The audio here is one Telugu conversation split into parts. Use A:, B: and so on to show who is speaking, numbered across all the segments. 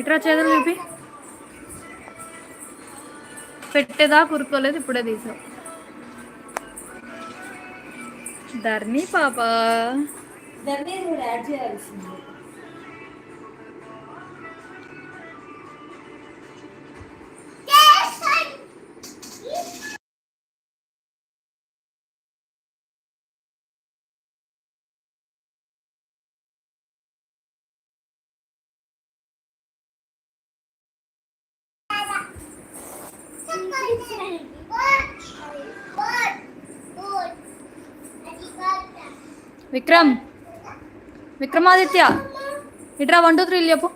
A: ఇట్రా చేతులు చూపి పెట్టేదా కురుకోలేదు ఇప్పుడే తీసావు. ధర్ని పాప.
B: దాన్ని యాడ్ చేయాల్సింది.
A: విక్రమ్. విక్రమాదిత్య ఇట్రా వన్ టూ త్రీ చెప్పు.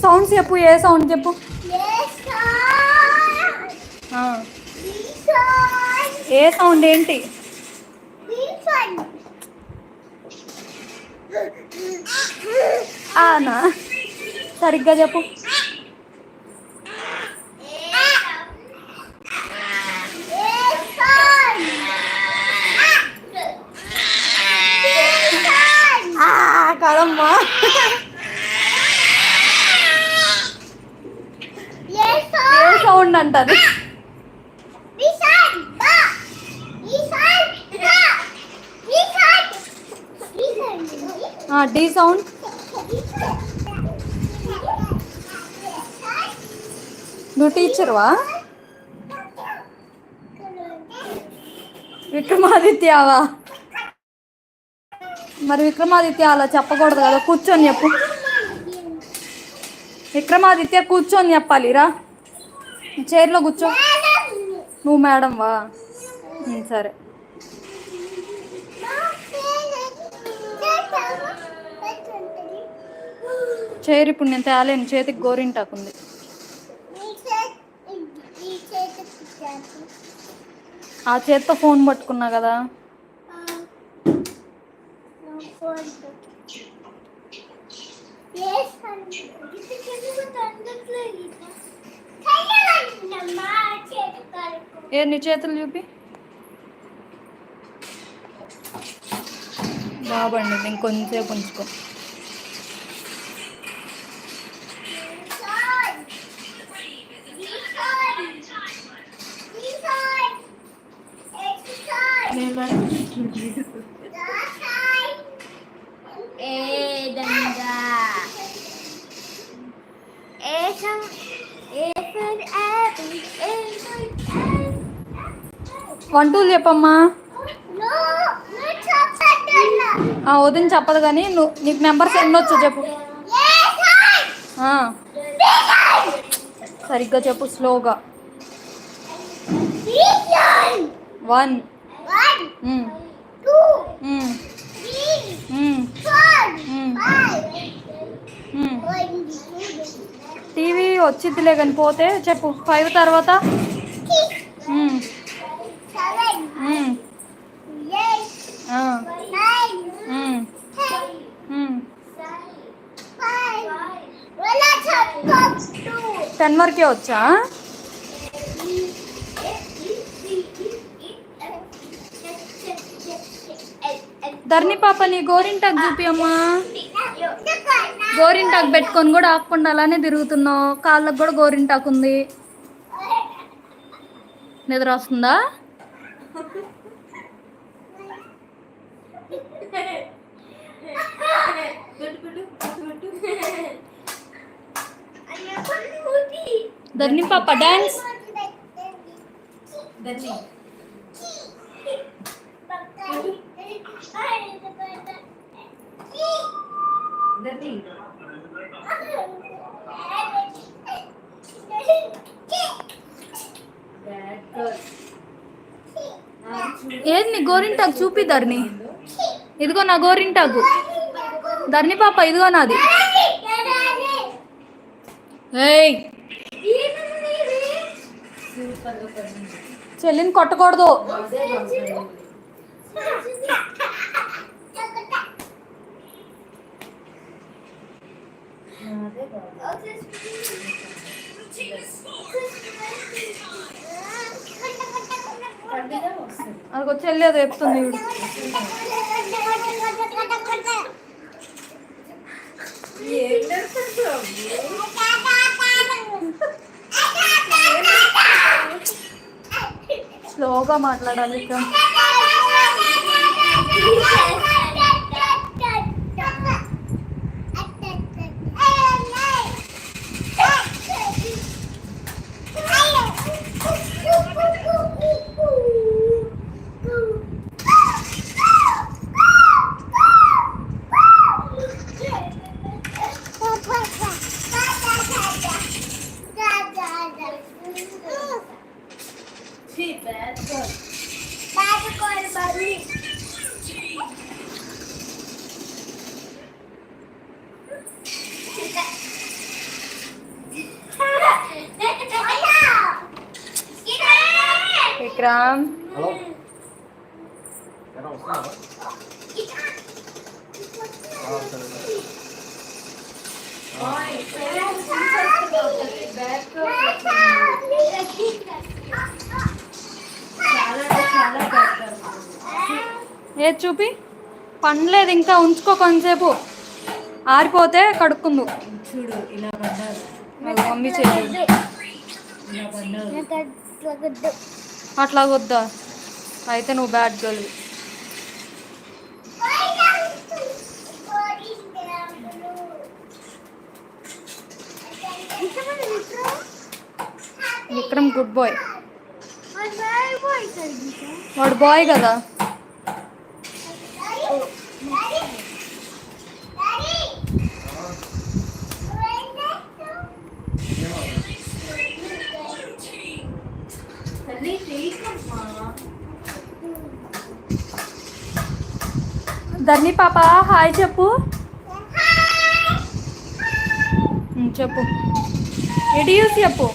A: సౌండ్స్ చెప్పు ఏ సౌండ్ చెప్పు? ఏ సౌండ్ ఏంటి? ఆనా సరిగ్గా చెప్పు ఆ, కాదమ్మా ఏ సౌండ్ అంటారు. D sound. నువ్వు టీచర్వా? విక్రమాదిత్యవా? మరి విక్రమాదిత్య అలా చెప్పకూడదు కదా కూర్చొని చెప్పు. విక్రమాదిత్య కూర్చొని చెప్పాలిరా. చైర్లో కూర్చో. నువ్వు మేడం వా. సరే. చైర్ ఇప్పుడు నేను తేలేను చేతికి గోరింటాకుంది. ఆ చేత్తో ఫోన్ పట్టుకున్నా కదా. ఏ నీ చేతులు చూపి. బాబండి ఇంకొంచెంసేపు ఉంచుకో. వన్ టూలు చెప్పమ్మా వదిన చెప్పదు కానీ నువ్వు నీకు నెంబర్స్ ఎన్ని వచ్చు చెప్పు. సరిగ్గా చెప్పు స్లోగా. వన్. టీవీ వచ్చిద్దిలే కానీ పోతే చెప్పు. ఫైవ్ తర్వాత టెన్ వరకే వచ్చా? ధర్ని పాప నీ గోరింటాకు చూపి అమ్మా గోరింటాకు పెట్టుకొని కూడా ఆకుండా అలానే తిరుగుతున్నావు. కాళ్ళకు కూడా గోరింటాకు ఉంది. నిద్ర వస్తుందా? ధర్ని పాప డాన్స్
B: ధర్ని ధర్ని
A: ఏది నీ గోరింటాకు? చూపి ధర్ని. ఇదిగో నా గోరింటాకు. ధర్ని పాప ఇదిగో నాది. ఏయ్! చెల్లిని కొట్టకూడదు.
B: అది
A: చెల్లి అది చెప్తుంది స్లోగా మాట్లాడాలి ఇక్కడ
B: ఛీ, బ్యాడ్ గర్ల్
A: విక్రమ్
C: హలో ఎలా వస్తున్నావా ఆ, సరే సరే.
B: ఓయ్, పేరెంట్స్ చూసేస్తున్నావు తల్లి, బ్యాడ్ గర్ల్ చాలా అంటే చాలా బ్యాడ్ గర్ల్
A: ఏది చూపి? పండలేదు ఇంకా ఉంచుకో కొంచెంసేపు ఆరిపోతే కడుక్కుందు.
B: చూడు ఇలా పడ్డారు.
A: మమ్మీ
B: పడ్డారు.
A: అట్లా వద్దా? అయితే నువ్వు bad girl Vikram good boy వాడు బాయ్ కదా. ధర్ని పాప హాయ్ చెప్పు. చెప్పు. ఎడి యూస్ చెప్పు.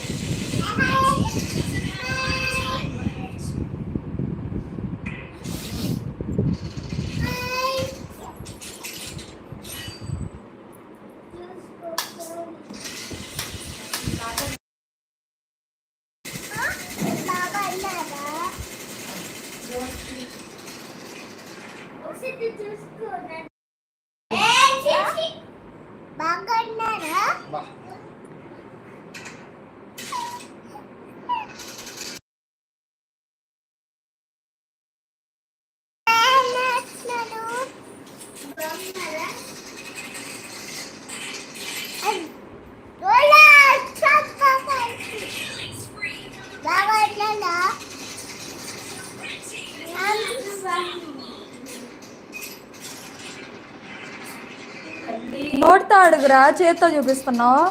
A: నోటితో చేత్తో చూపిస్తున్నావు.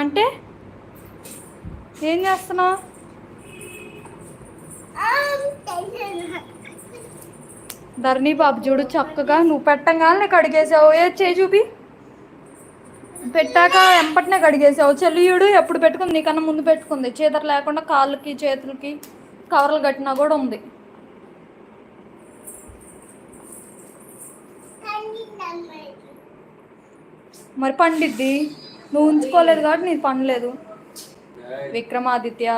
A: అంటే? ఏం చేస్తున్నావు? ధరణి బాబు చూడు చక్కగా నువ్వు పెట్టంగానే కడిగేసావు ఏ చేయి చూపి. పెట్టాక ఎంపటినే కడిగేసావు చెల్లియుడు ఎప్పుడు పెట్టుకుంది? నీకన్నా ముందు పెట్టుకుంది. చేతలు లేకుండా కాళ్ళకి చేతులకి కవర్లు కట్టినా కూడా ఉంది. మరి పండిద్ది. నువ్వు ఉంచుకోలేదు కాబట్టి నీది పండలేదు. విక్రమాదిత్య.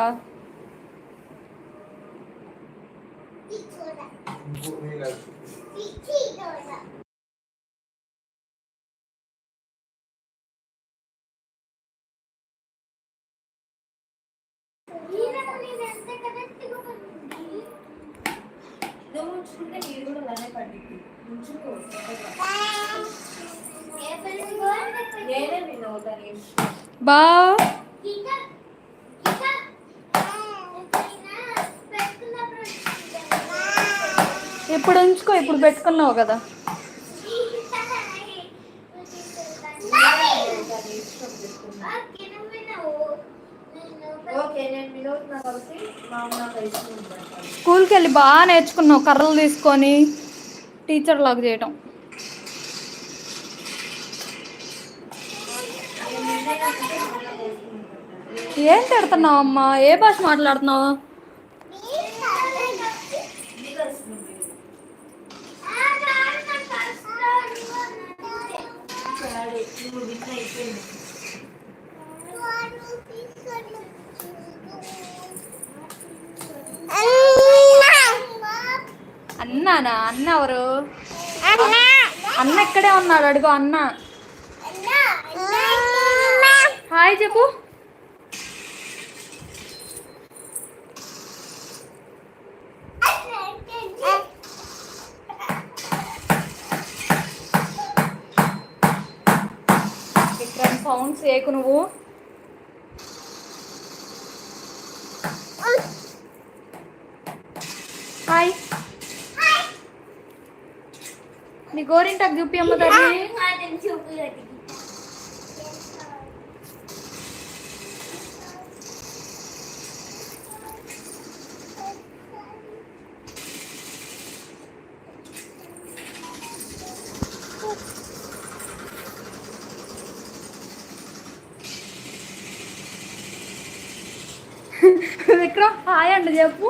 B: ఉంచుకుంటే నీరు కూడా అలానే దానికి ఉంచుకో.
A: బా. ఇప్పుడు ఉంచుకో ఇప్పుడు పెట్టుకున్నావు కదా. స్కూల్కి వెళ్ళి బాగా నేర్చుకున్నావు కర్రలు తీసుకొని టీచర్ లాగా చేయటం. ఏం తిడుతున్నావు అమ్మా? ఏ భాష మాట్లాడుతున్నావు? అన్నానా? అన్న ఎవరు? అన్న ఇక్కడే ఉన్నాడు అడుగు అన్న. హాయ్ చెప్పు ఇక్కడ ఏకు నువ్వు? హాయ్. నీ గోరింటాకు చూపి అమ్మ తల్లి విక్రమ్ హాయ్ అండి చెప్పు.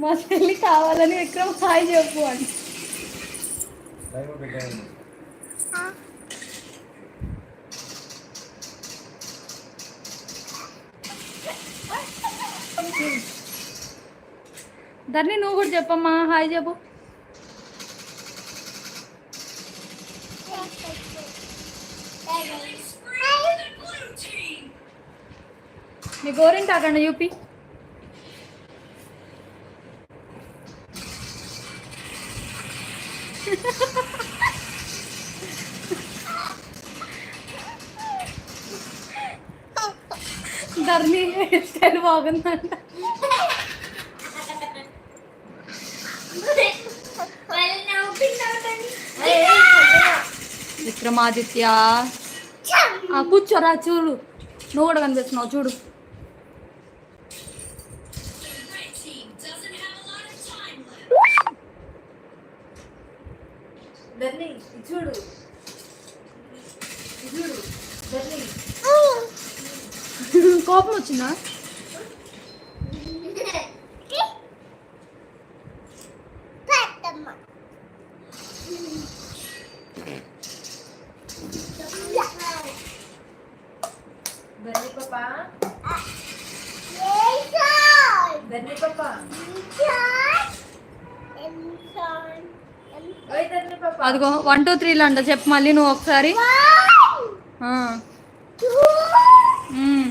A: మా చెల్లి కావాలని విక్రమ్ హాయ్ చెప్పు అని. ధర్ని నువ్వు కూడా చెప్పమ్మా. హాయ్ చెప్పు. నీ గోరింటాకు అండి చూపి ధర్ని హెయిర్ స్టైల్ బాగుందంట. విక్రమాదిత్య. కూర్చోరా చూడు. నువ్వు కూడా కనిపిస్తున్నావు చూడు
B: ధర్ని ఇది చూడు ఇది చూడు ధర్ని పాప
A: అదిగో వన్ టూ త్రీలు అంట. చెప్పు మళ్ళీ నువ్వు ఒకసారి ఆ. మ్మ్.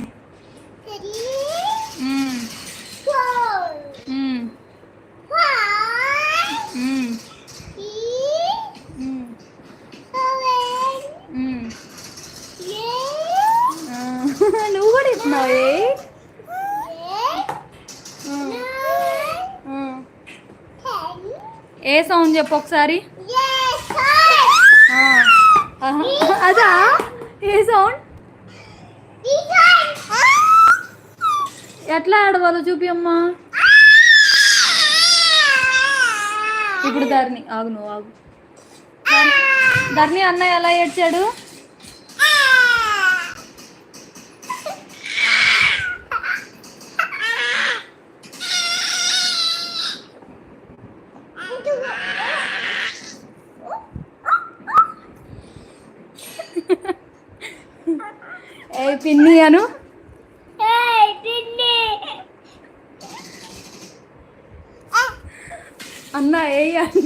A: మ్మ్. మ్మ్. మ్మ్. మ్మ్. మ్మ్. ఆ. నువ్వు కూడా ఇస్తున్నావు ఏ ఏ సౌండ్ చెప్పు ఒకసారి. అదా? ఏ సౌండ్ ఎట్లా ఆడవాలో చూపి అమ్మా. ఇప్పుడు ధర్ని ఆగు నువ్వు ఆగు. ధర్ని అన్నయ్య ఎలా ఏడ్చాడు?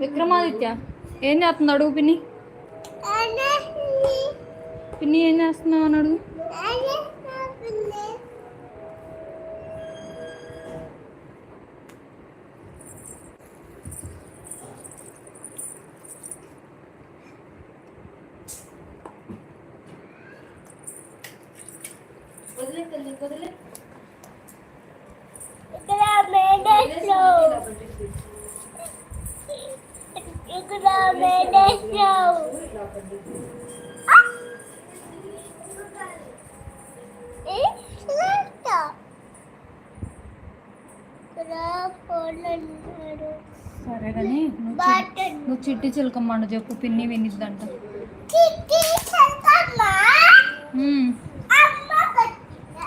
D: విక్రమాదిత్య ఏం చేస్తున్నాడు పిన్ని? పిన్ని ఏం చేస్తున్నావు
A: అన్నాడు
B: వదిలే తల్లి వదిలే
A: ఇక్కడ మేడేస్లో ఇక్కడ మేడేస్లో ఏ లాంటా ఇక్కడ ఫోన్ అన్నాడు
D: సరే కానీ నువ్వు చిట్టి చిలకమ్మండు చెప్పు పిన్ని వినిద్దంట
A: చిట్టి చల్కమ్మ
D: ఉమ్,
A: అమ్మ పట్టిన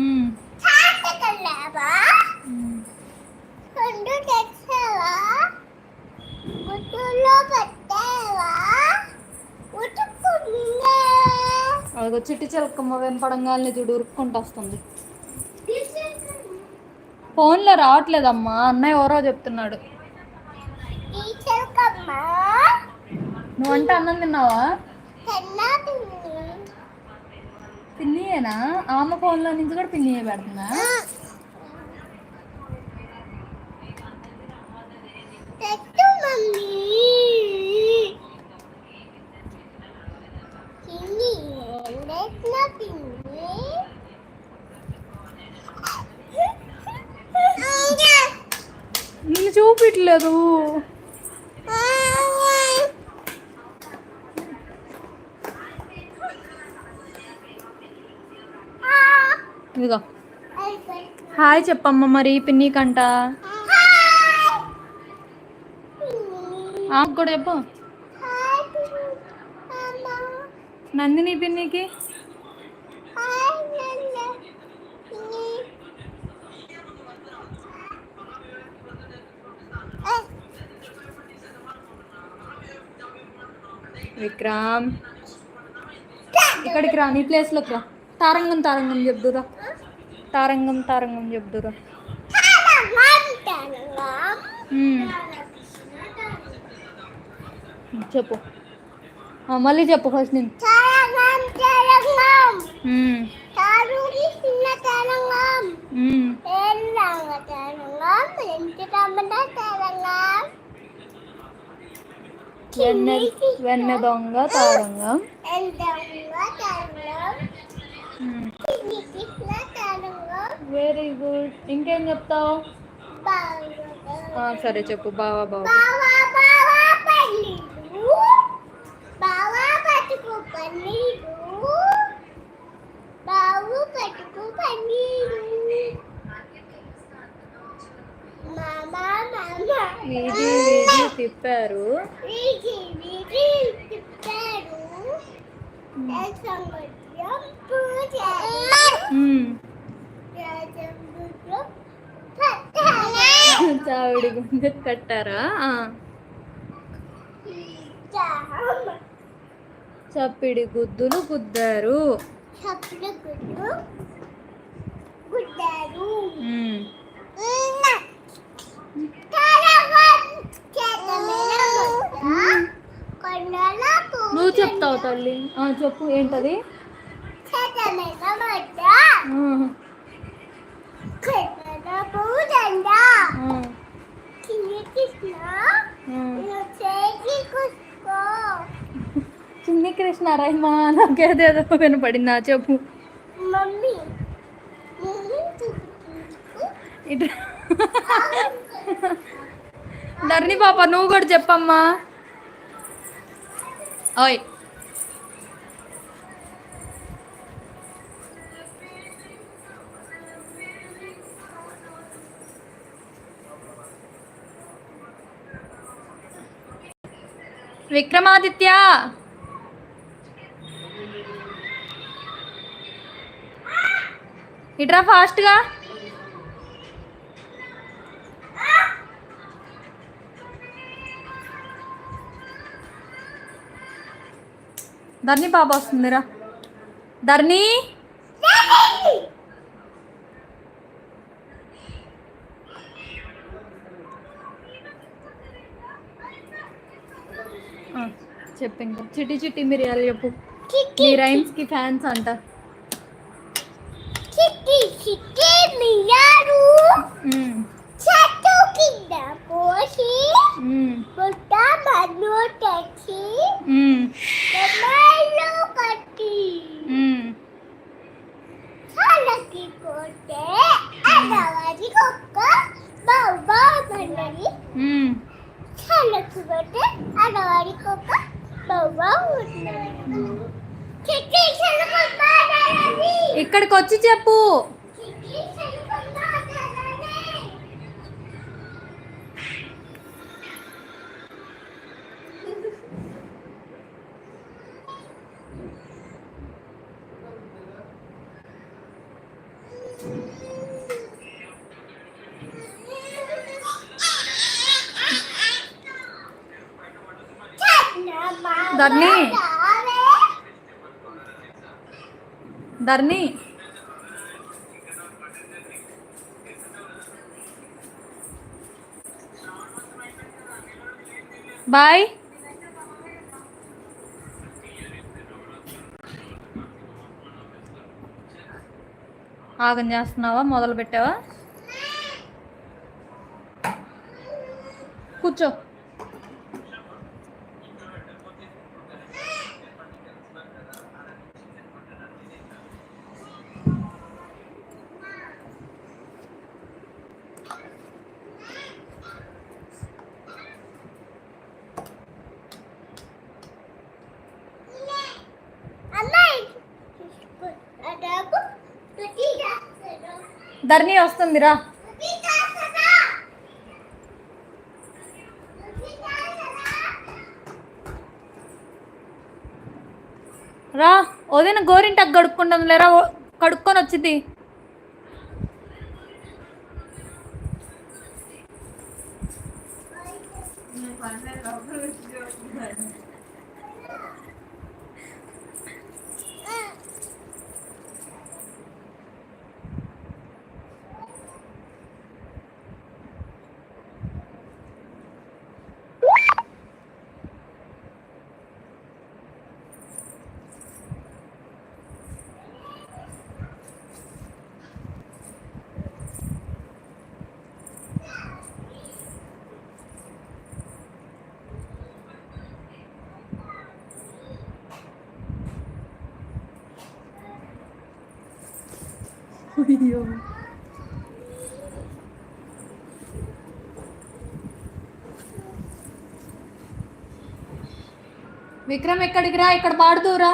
D: ఉమ్,
A: తాతకల్లావా
D: ఉమ్.
A: రెండు తెచ్చావా గుడ్డులో పెట్టావా ఉతుక్కుందే
D: అదిగో చిట్టి చిలకమ్మ వెంపడంగానే చూడు ఉరుక్కుంటూ వస్తుంది. ఫోన్లో రావట్లేదమ్మా అన్నయ్య ఎవరో చెప్తున్నాడు. నువ్వంటే అన్నం తిన్నావా? పిన్నియేనా? ఆమె ఫోన్లో నుంచి కూడా పిన్నియే పెడుతుందా? చూపించలేదు ఇదిగో. హాయ్ చెప్పమ్మ మరి పిన్ని కంట. ఆమెకు కూడా చెప్పు. నందిని పిన్నికి? విక్రమ్. ఇక్కడికి రా నీ ప్లేస్లోకి రా. తారంగం తారంగం చెప్దురా. తారంగం తారంగం చెప్దురా. చెప్పు. మళ్ళీ చెప్పు ఫస్ట్ నేను. ఉమ్. వెన్న వెన్న దొంగ తారంగం వెరీ గుడ్ ఇంకేం చెప్తావు సరే చెప్పు బావా బావా
A: బావా పన్నీరు బావా పట్టుకు పన్నీరు బావు పట్టుకు పన్నీరు మామా మామా
D: వీధి వీధి తిప్పారు. చావిడి గుండె కట్టారా? చప్పిడి గుద్దులు గుద్దారు.
A: చప్పుడు గుడ్డారు
D: ఉమ్, నువ్వు చెప్తావు తల్లి. ఆ, చెప్పు ఏంటది. చిన్ని కృష్ణ రైమా నాకేదేదో వినపడిందా? చెప్పు.
A: మమ్మీ
D: ఇటు. ధరణి పాప నువ్వు కూడా చెప్పమ్మా. ఓయ్. విక్రమాదిత్య. ఇట్రా ఫాస్ట్గా.
A: ధర్ని పాప వస్తుందిరా. ధర్ని! చెప్పు ఇంకా. చిట్టి చిట్టి మిరియాలు చెప్పు. మీ రైమ్స్కి ఫ్యాన్స్ అంట. ధర్ని. ధర్ని. బాయ్. ఆగం చేస్తున్నావా? మొదలు పెట్టావా కూర్చో. ధర్ని వస్తుందిరా. రా వదిన గోరింటకు కడుక్కుంటాం లేరా కడుక్కొని వచ్చింది. అయ్యో విక్రమ్ ఎక్కడికి రా? ఇక్కడ పాడుతూరా